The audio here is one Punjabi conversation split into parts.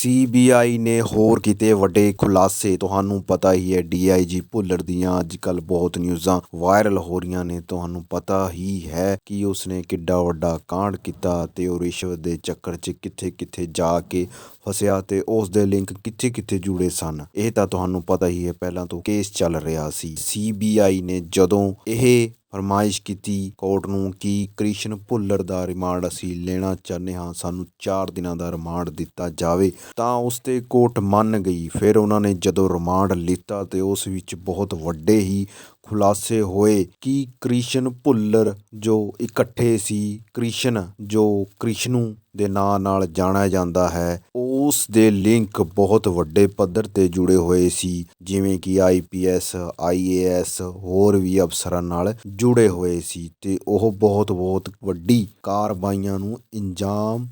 ਸੀਬੀਆਈ ਨੇ ਹੋਰ ਕੀਤੇ ਵੱਡੇ ਖੁਲਾਸੇ, ਤੁਹਾਨੂੰ ਪਤਾ ਹੀ ਹੈ ਡੀਆਈਜੀ ਭੁੱਲਰ ਦੀਆਂ ਅੱਜ ਕੱਲ੍ਹ ਬਹੁਤ ਨਿਊਜ਼ਾਂ ਵਾਇਰਲ ਹੋ ਰਹੀਆਂ ਨੇ। ਤੁਹਾਨੂੰ ਪਤਾ ਹੀ ਹੈ ਕਿ ਉਸਨੇ ਕਿੱਡਾ ਵੱਡਾ ਕਾਂਡ ਕੀਤਾ ਤੇ ਉਹ ਰਿਸ਼ਵਤ ਦੇ ਚੱਕਰ 'ਚ ਕਿੱਥੇ ਕਿੱਥੇ ਜਾ ਕੇ ਫਸਿਆ ਤੇ ਉਸ ਦੇ ਲਿੰਕ ਕਿੱਥੇ ਕਿੱਥੇ ਜੁੜੇ ਸਨ। ਇਹ ਤਾਂ ਤੁਹਾਨੂੰ ਪਤਾ ਹੀ ਹੈ, ਪਹਿਲਾਂ ਤੋਂ ਕੇਸ ਚੱਲ ਰਿਹਾ ਸੀ। ਸੀਬੀਆਈ ਨੇ ਜਦੋਂ ਇਹ ਫਰਮਾਇਸ਼ ਕੀਤੀ ਕੋਰਟ ਨੂੰ ਕਿ ਕ੍ਰਿਸ਼ਨ ਭੁੱਲਰ ਦਾ ਰਿਮਾਂਡ ਅਸੀਂ ਲੈਣਾ ਚਾਹੁੰਦੇ ਹਾਂ, ਸਾਨੂੰ 4 ਦਿਨਾਂ ਦਾ ਰਿਮਾਂਡ ਦਿੱਤਾ ਜਾਵੇ। ਤਾਂ ਉਸ ਤੇ ਕੋਰਟ ਮੰਨ ਗਈ। ਫਿਰ ਉਹਨਾਂ ਨੇ ਜਦੋਂ ਰਿਮਾਂਡ ਲਿੱਤਾ ਤੇ ਉਸ ਵਿੱਚ ਬਹੁਤ ਵੱਡੇ ਹੀ ਖੁਲਾਸੇ ਹੋਏ ਕਿ ਕ੍ਰਿਸ਼ਨ ਭੁੱਲਰ ਜੋ ਇਕੱਠੇ ਸੀ, ਕ੍ਰਿਸ਼ਨ ਜੋ ਕ੍ਰਿਸ਼ਨੂ ਦੇ ਨਾਂ ਨਾਲ ਜਾਣਿਆ ਜਾਂਦਾ ਹੈ ਉਸ ਦੇ ਲਿੰਕ ਬਹੁਤ ਵੱਡੇ ਪੱਧਰ ਤੇ ਜੁੜੇ ਹੋਏ ਸੀ, ਜਿਵੇਂ ਕਿ ਆਈਪੀਐਸ ਆਈਏਐਸ ਹੋਰ ਵੀ ਅਫਸਰਾਂ ਨਾਲ ਜੁੜੇ ਹੋਏ ਸੀ ਤੇ ਉਹ ਬਹੁਤ ਬਹੁਤ ਵੱਡੀ ਕਾਰਵਾਈਆਂ ਨੂੰ ਇੰਜਾਮ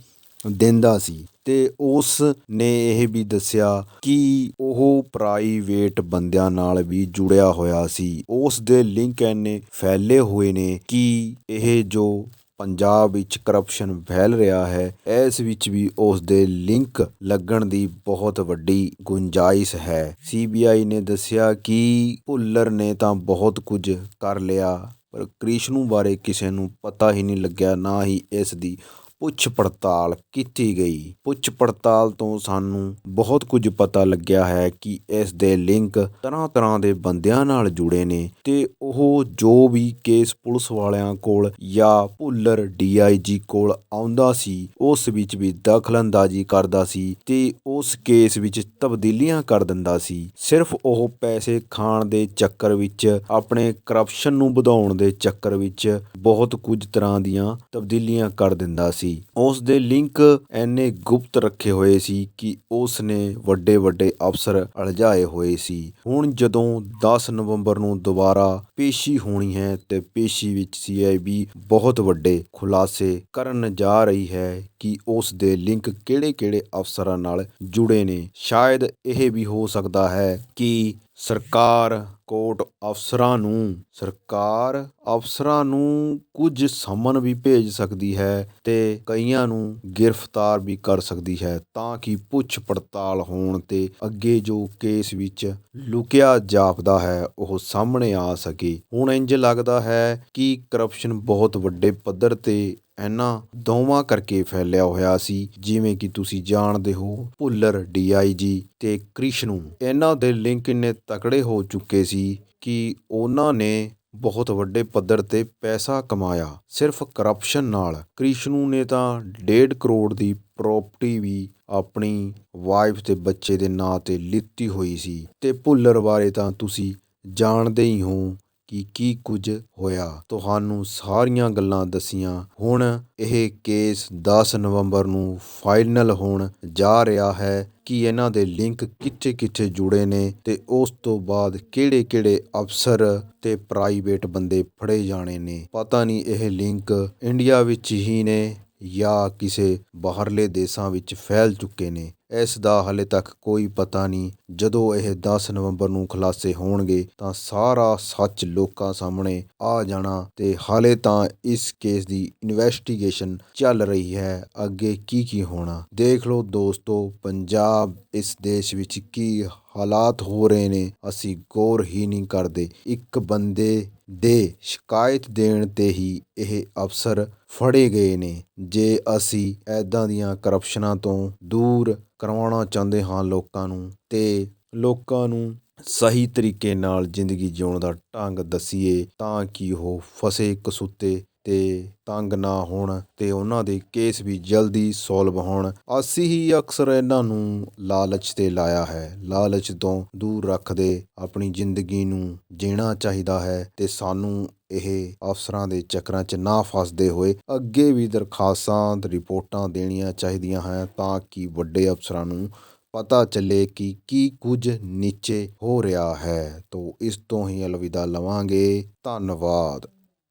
ਦਿੰਦਾ ਸੀ। ਤੇ ਉਸ ਨੇ ਇਹ ਵੀ ਦੱਸਿਆ ਕਿ ਉਹ ਪ੍ਰਾਈਵੇਟ ਬੰਦਿਆਂ ਨਾਲ ਵੀ ਜੁੜਿਆ ਹੋਇਆ ਸੀ। ਉਸ ਦੇ ਲਿੰਕ ਐਨੇ ਫੈਲੇ ਹੋਏ ਨੇ ਕਿ ਇਹ ਜੋ ਪੰਜਾਬ ਵਿੱਚ ਕਰਪਸ਼ਨ ਫੈਲ ਰਿਹਾ ਹੈ, ਇਸ ਵਿੱਚ ਵੀ ਉਸ ਦੇ ਲਿੰਕ ਲੱਗਣ ਦੀ ਬਹੁਤ ਵੱਡੀ ਗੁੰਜਾਇਸ਼ ਹੈ। ਸੀਬੀਆਈ ਨੇ ਦੱਸਿਆ ਕਿ ਭੁੱਲਰ ਨੇ ਤਾਂ ਬਹੁਤ ਕੁਝ ਕਰ ਲਿਆ, ਪਰ ਕ੍ਰਿਸ਼ਨੂ ਬਾਰੇ ਕਿਸੇ ਨੂੰ ਪਤਾ ਹੀ ਨਹੀਂ ਲੱਗਿਆ, ਨਾ ਹੀ ਇਸ ਦੀ ਪੁੱਛ ਪੜਤਾਲ ਕੀਤੀ ਗਈ। ਪੁੱਛ ਪੜਤਾਲ ਤੋਂ ਸਾਨੂੰ ਬਹੁਤ ਕੁਝ ਪਤਾ ਲੱਗਿਆ ਹੈ ਕਿ ਇਸ ਦੇ ਲਿੰਕ ਤਰ੍ਹਾਂ ਤਰ੍ਹਾਂ ਦੇ ਬੰਦਿਆਂ ਨਾਲ ਜੁੜੇ ਨੇ ਤੇ ਉਹ ਜੋ ਵੀ ਕੇਸ ਪੁਲਿਸ ਵਾਲਿਆਂ ਕੋਲ ਜਾਂ ਭੁੱਲਰ ਡੀਆਈਜੀ ਕੋਲ ਆਉਂਦਾ ਸੀ, ਉਸ ਵਿੱਚ ਵੀ ਦਖਲਅੰਦਾਜ਼ੀ ਕਰਦਾ ਸੀ ਤੇ ਉਸ ਕੇਸ ਵਿੱਚ ਤਬਦੀਲੀਆਂ ਕਰ ਦਿੰਦਾ ਸੀ। ਸਿਰਫ ਉਹ ਪੈਸੇ ਖਾਣ ਦੇ ਚੱਕਰ ਵਿੱਚ, ਆਪਣੇ ਕਰਪਸ਼ਨ ਨੂੰ ਵਧਾਉਣ ਦੇ ਚੱਕਰ ਵਿੱਚ ਬਹੁਤ ਕੁਝ ਤਰ੍ਹਾਂ ਦੀਆਂ ਤਬਦੀਲੀਆਂ ਕਰ ਦਿੰਦਾ ਸੀ। ਉਸ ਦੇ ਲਿੰਕ ਐਨੇ ਗੁਪਤ ਰੱਖੇ ਹੋਏ ਸੀ ਕਿ ਉਸ ਨੇ ਵੱਡੇ ਵੱਡੇ ਅਫਸਰ ਅਲਝਾਏ ਹੋਏ ਸੀ। ਹੁਣ ਜਦੋਂ 10 ਨਵੰਬਰ ਨੂੰ ਦੁਬਾਰਾ ਪੇਸ਼ੀ ਹੋਣੀ ਹੈ ਤੇ ਪੇਸ਼ੀ ਵਿੱਚ ਸੀਆਈਬੀ ਬਹੁਤ ਵੱਡੇ ਖੁਲਾਸੇ ਕਰਨ ਜਾ ਰਹੀ ਹੈ ਕਿ ਉਸ ਦੇ ਲਿੰਕ ਕਿਹੜੇ-ਕਿਹੜੇ ਅਫਸਰਾਂ ਨਾਲ ਜੁੜੇ ਨੇ, ਸ਼ਾਇਦ ਇਹ ਵੀ ਹੋ ਸਕਦਾ ਹੈ ਕਿ ਸਰਕਾਰ ਕੋਰਟ ਅਫਸਰਾਂ ਨੂੰ, ਸਰਕਾਰ ਅਫਸਰਾਂ ਨੂੰ ਕੁਝ ਸਮਨ ਵੀ ਭੇਜ ਸਕਦੀ ਹੈ ਅਤੇ ਕਈਆਂ ਨੂੰ ਗ੍ਰਿਫਤਾਰ ਵੀ ਕਰ ਸਕਦੀ ਹੈ ਤਾਂ ਕਿ ਪੁੱਛ ਪੜਤਾਲ ਹੋਣ ਤੇ ਅੱਗੇ ਜੋ ਕੇਸ ਵਿੱਚ ਲੁਕਿਆ ਜਾਪਦਾ ਹੈ, ਉਹ ਸਾਹਮਣੇ ਆ ਸਕੇ। ਹੁਣ ਇੰਜ ਲੱਗਦਾ ਹੈ ਕਿ ਕਰਪਸ਼ਨ ਬਹੁਤ ਵੱਡੇ ਪੱਧਰ ਤੇ ਇਹਨਾਂ ਦੋਵਾਂ ਕਰਕੇ ਫੈਲਿਆ ਹੋਇਆ ਸੀ, ਜਿਵੇਂ ਕਿ ਤੁਸੀਂ ਜਾਣਦੇ ਹੋ, ਭੁੱਲਰ ਡੀਆਈਜੀ ਤੇ ਕ੍ਰਿਸ਼ਨੂ। ਇਹਨਾਂ ਦੇ ਲਿੰਕ ਇੰਨੇ ਤਕੜੇ ਹੋ ਚੁੱਕੇ ਸੀ ਕਿ ਉਹਨਾਂ ਨੇ ਬਹੁਤ ਵੱਡੇ ਪੱਧਰ ਤੇ ਪੈਸਾ ਕਮਾਇਆ। ਸਿਰਫ ਕਰਪਸ਼ਨ ਨਾਲ। ਕ੍ਰਿਸ਼ਨੂ ਨੇ ਤਾਂ ਡੇਢ ਕਰੋੜ ਦੀ ਪ੍ਰਾਪਰਟੀ ਵੀ ਆਪਣੀ ਵਾਈਫ ਤੇ ਬੱਚੇ ਦੇ ਨਾਂ ਤੇ ਲਿੱਤੀ ਹੋਈ ਸੀ। ਅਤੇ ਭੁੱਲਰ ਬਾਰੇ ਤਾਂ ਤੁਸੀਂ ਜਾਣਦੇ ਹੀ ਹੋ ਕਿ ਕੀ ਕੁਝ ਹੋਇਆ? ਤੁਹਾਨੂੰ ਸਾਰੀਆਂ ਗੱਲਾਂ ਦੱਸੀਆਂ। ਹੁਣ ਇਹ ਕੇਸ 10 ਨਵੰਬਰ ਨੂੰ ਫਾਈਨਲ ਹੋਣ ਜਾ ਰਿਹਾ ਹੈ ਕਿ ਇਹਨਾਂ ਦੇ ਲਿੰਕ ਕਿੱਥੇ ਕਿੱਥੇ ਜੁੜੇ ਨੇ ਤੇ ਉਸ ਤੋਂ ਬਾਅਦ ਕਿਹੜੇ ਕਿਹੜੇ ਅਫਸਰ ਤੇ ਪ੍ਰਾਈਵੇਟ ਬੰਦੇ ਫੜੇ ਜਾਣੇ ਨੇ। ਪਤਾ ਨਹੀਂ ਇਹ ਲਿੰਕ ਇੰਡੀਆ ਵਿੱਚ ਹੀ ਨੇ ਜਾਂ ਕਿਸੇ ਬਾਹਰਲੇ ਦੇਸ਼ਾਂ ਵਿੱਚ ਫੈਲ ਚੁੱਕੇ ਨੇ। ਇਸ ਦਾ ਹਾਲੇ ਤੱਕ ਕੋਈ ਪਤਾ ਨਹੀਂ। ਜਦੋਂ ਇਹ 10 ਨਵੰਬਰ ਨੂੰ ਖੁਲਾਸੇ ਹੋਣਗੇ, ਤਾਂ ਸਾਰਾ ਸੱਚ ਲੋਕਾਂ ਸਾਹਮਣੇ ਆ ਜਾਣਾ ਤੇ ਹਾਲੇ ਤਾਂ ਇਸ ਕੇਸ ਦੀ ਇਨਵੈਸਟੀਗੇਸ਼ਨ ਚੱਲ ਰਹੀ ਹੈ। ਅੱਗੇ ਕੀ ਕੀ ਹੋਣਾ? ਦੇਖ ਲਓ ਦੋਸਤੋ, ਪੰਜਾਬ ਇਸ ਦੇਸ਼ ਵਿੱਚ ਕੀ ਹਾਲਾਤ ਹੋ ਰਹੇ ਨੇ। ਅਸੀਂ ਗੌਰ ਹੀ ਨਹੀਂ ਕਰਦੇ। ਇੱਕ ਬੰਦੇ ਦੇ ਸ਼ਿਕਾਇਤ ਦੇਣ ਤੇ ਹੀ ਇਹ ਅਫਸਰ ਫੜੇ ਗਏ ਨੇ। ਜੇ ਅਸੀਂ ਐਦਾਂ ਦੀਆਂ ਕਰਪਸ਼ਨਾਂ ਤੋਂ ਦੂਰ ਕਰਵਾਉਣਾ ਚਾਹੁੰਦੇ ਹਾਂ ਲੋਕਾਂ ਨੂੰ ਅਤੇ ਲੋਕਾਂ ਨੂੰ ਸਹੀ ਤਰੀਕੇ ਨਾਲ ਜ਼ਿੰਦਗੀ ਜਿਉਣ ਦਾ ਢੰਗ ਦੱਸੀਏ ਤਾਂ ਕਿ ਉਹ ਫਸੇ ਕਸੂਤੇ ਤੇ ਤੰਗ ਨਾ ਹੋਣ ਅਤੇ ਉਹਨਾਂ ਦੇ ਕੇਸ ਵੀ ਜਲਦੀ ਸੋਲਵ ਹੋਣ। ਅਸੀਂ ਹੀ ਅਕਸਰ ਇਹਨਾਂ ਨੂੰ ਲਾਲਚ ਤੇ ਲਾਇਆ ਹੈ। ਲਾਲਚ ਤੋਂ ਦੂਰ ਰੱਖਦੇ ਆਪਣੀ ਜ਼ਿੰਦਗੀ ਨੂੰ ਜੀਣਾ ਚਾਹੀਦਾ ਹੈ ਅਤੇ ਸਾਨੂੰ ਇਹ ਅਫਸਰਾਂ ਦੇ ਚੱਕਰਾਂ 'ਚ ਨਾ ਫਸਦੇ ਹੋਏ ਅੱਗੇ ਵੀ ਦਰਖਾਸਤਾਂ ਰਿਪੋਰਟਾਂ ਦੇਣੀਆਂ ਚਾਹੀਦੀਆਂ ਹੈ ਤਾਂ ਕਿ ਵੱਡੇ ਅਫਸਰਾਂ ਨੂੰ ਪਤਾ ਚੱਲੇ ਕਿ ਕੀ ਕੁਝ ਨੀਚੇ ਹੋ ਰਿਹਾ ਹੈ। ਤੋਂ ਇਸ ਤੋਂ ਹੀ ਅਲਵਿਦਾ ਲਵਾਂਗੇ। ਧੰਨਵਾਦ।